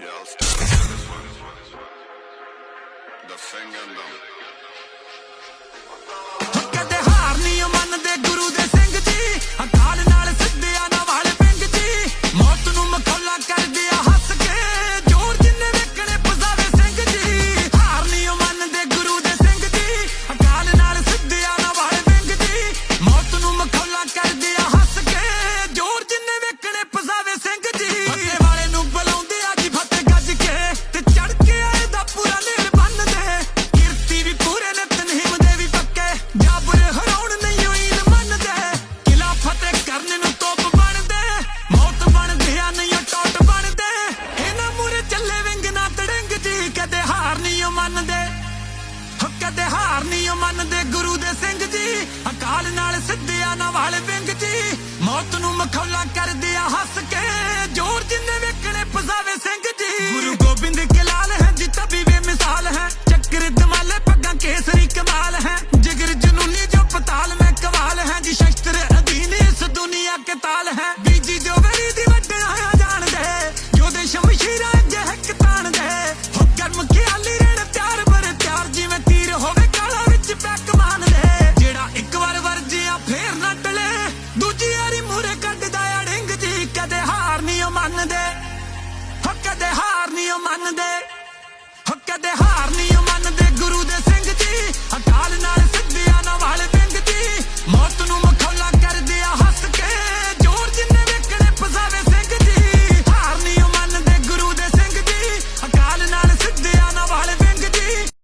Yeah, I'll step. The finger numb. ਰੇਸ਼ਮ ਸ਼ੀਰਾ ਜਹ ਕਤਾਣ ਦੇ ਹੋ ਗਰਮ ਖਿਆਲੀ ਰਹਿਣ ਪਿਆਰ ਪਰ ਪਿਆਰ ਜਿਵੇਂ ਤੀਰ ਹੋਵੇ ਕਾਲਾ ਵਿੱਚ ਪੈਕ ਮਾਨ ਦੇ। ਜਿਹੜਾ ਇੱਕ ਵਾਰ ਵਰਜਿਆ ਫੇਰ ਨਾ ਟਲੇ। ਦੂਜੀ ਵਾਰੀ ਮੂਰੇ ਕੱਢਦਾ ਆ ਡਿੰਗ ਜੀ, ਕਦੇ ਹਾਰ ਨਹੀਂ ਮੰਨਦੇ।